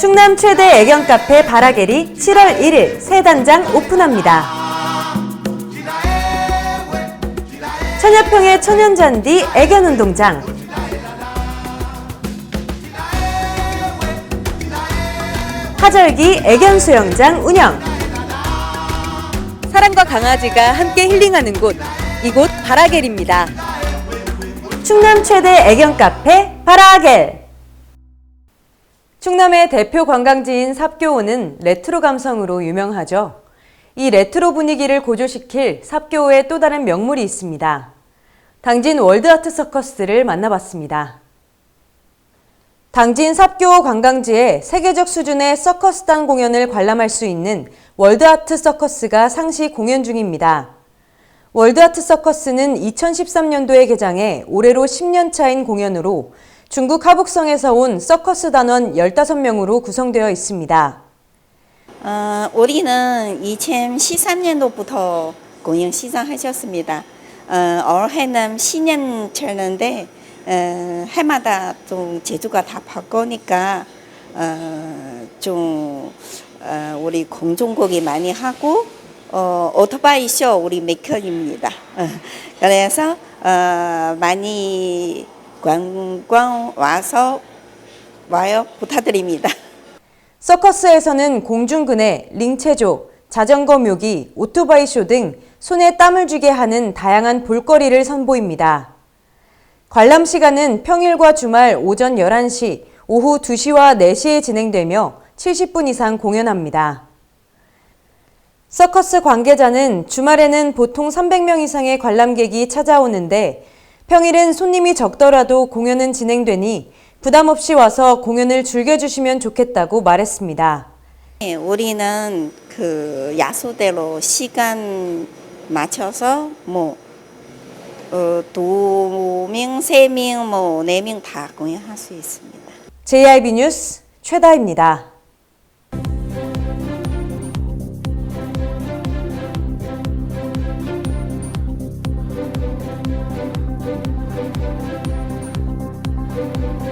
충남 최대 애견 카페 바라게리 7월 1일 새 단장 오픈합니다. 천여평의 천연잔디 애견운동장 하절기 애견수영장 운영 사람과 강아지가 함께 힐링하는 곳 이곳 바라겔입니다. 충남 최대 애견 카페 바라겔 충남의 대표 관광지인 삽교호는 레트로 감성으로 유명하죠. 이 레트로 분위기를 고조시킬 삽교호의 또 다른 명물이 있습니다. 당진 월드아트 서커스를 만나봤습니다. 당진 삽교호 관광지에 세계적 수준의 서커스단 공연을 관람할 수 있는 월드아트 서커스가 상시 공연 중입니다. 월드아트 서커스는 2013년도에 개장해 올해로 10년 차인 공연으로 중국 하북성에서 온 서커스 단원 15명으로 구성되어 있습니다. 어, 우리는 2013년도부터 공연 시작하셨습니다. 어, 올 해는 10년차인데 어, 해마다 좀 제주가 다 바꾸니까 어, 좀 어, 우리 공중곡이 많이 하고 어, 오토바이 쇼 우리 메이커입니다. 어, 그래서 어, 많이 관광 와서 와요 부탁드립니다. 서커스에서는 공중근해, 링체조, 자전거 묘기, 오토바이 쇼 등 손에 땀을 쥐게 하는 다양한 볼거리를 선보입니다. 관람 시간은 평일과 주말 오전 11시, 오후 2시와 4시에 진행되며 70분 이상 공연합니다. 서커스 관계자는 주말에는 보통 300명 이상의 관람객이 찾아오는데 평일은 손님이 적더라도 공연은 진행되니 부담 없이 와서 공연을 즐겨주시면 좋겠다고 말했습니다. 네, 우리는 그 야소대로 시간 맞춰서 뭐 어, 두 명, 세 명, 뭐 네 명 다 공연할 수 있습니다. JIB 뉴스 최다입니다.